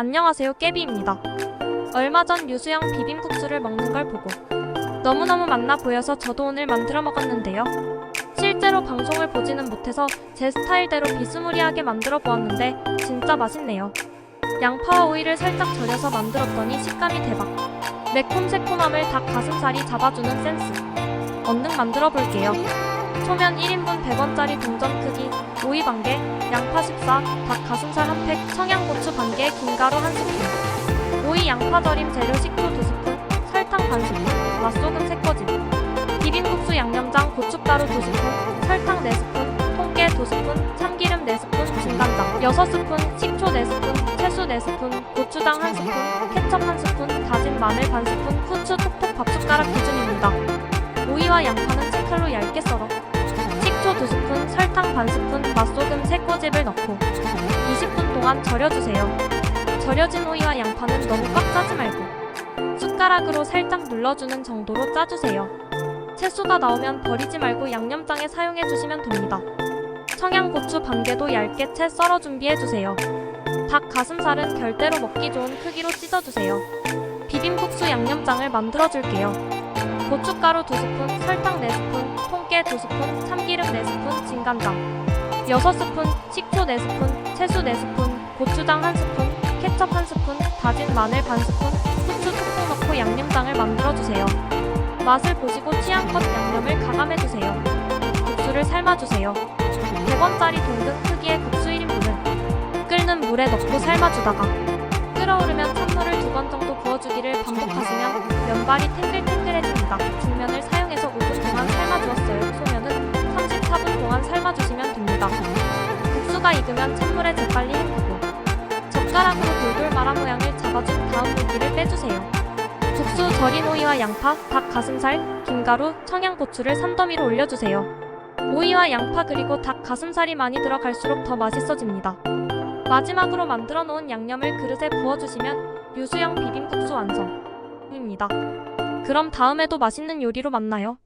안녕하세요 깨비입니다. 얼마 전 유수영 비빔국수를 먹는 걸 보고 너무너무 맛나 보여서 저도 오늘 만들어 먹었는데요. 실제로 방송을 보지는 못해서 제 스타일대로 비스무리하게 만들어 보았는데 진짜 맛있네요. 양파와 오이를 살짝 절여서 만들었더니 식감이 대박. 매콤 새콤함을 닭 가슴살이 잡아주는 센스. 얼른 만들어 볼게요. 소면 1인분 100원짜리 동전 크기, 오이 반개, 양파 14, 닭 가슴살 한 팩, 청양고추 반개, 김가루 한 스푼. 오이 양파 절임 재료 식초 2스푼, 설탕 반 스푼, 맛소금 3꼬집. 비빔국수 양념장 고춧가루 2스푼, 설탕 4스푼, 통깨 2스푼, 참기름 4스푼, 진간장 6스푼, 식초 4스푼, 채소 4스푼, 고추장 1스푼, 케첩 1스푼, 다진 마늘 반 스푼, 후추 톡톡 밥숟가락 기준입니다. 오이와 양파는 채칼로 얇게 썰어 식초 2스푼, 설탕 반 스푼, 맛소금 3꼬집을 넣고 20분 동안 절여주세요. 절여진 오이와 양파는 너무 꽉 짜지 말고 숟가락으로 살짝 눌러주는 정도로 짜주세요. 채소가 나오면 버리지 말고 양념장에 사용해 주시면 됩니다. 청양고추 반개도 얇게 채 썰어 준비해 주세요. 닭 가슴살은 결대로 먹기 좋은 크기로 찢어주세요. 비빔국수 양념장을 만들어 줄게요. 고춧가루 2스푼, 설탕 4스푼, 통깨 2스푼, 참기름 4스푼, 진간장 6스푼, 식초 4스푼, 채소 4스푼, 고추장 1스푼, 케첩 1스푼, 다진 마늘 반 스푼, 후추 툭툭 넣고 양념장을 만들어주세요. 맛을 보시고 취향껏 양념을 가감해주세요. 국수를 삶아주세요. 100원짜리 동등 크기의 국수 1인분을 끓는 물에 넣고 삶아주다가 끓어오르면 찬물을 두 번 정도 부어주기를 반복하시면 면발이 탱글탱글 중면을 사용해서 5분 동안 삶아주었어요. 소면은 34분 동안 삶아주시면 됩니다. 국수가 익으면 찬물에 재빨리 헹구고 젓가락으로 돌돌 말아 모양을 잡아준 다음 물기를 빼주세요. 국수 절인 오이와 양파, 닭 가슴살, 김가루, 청양고추를 산더미로 올려주세요. 오이와 양파 그리고 닭 가슴살이 많이 들어갈수록 더 맛있어집니다. 마지막으로 만들어 놓은 양념을 그릇에 부어주시면 유수형 비빔국수 완성입니다. 그럼 다음에도 맛있는 요리로 만나요.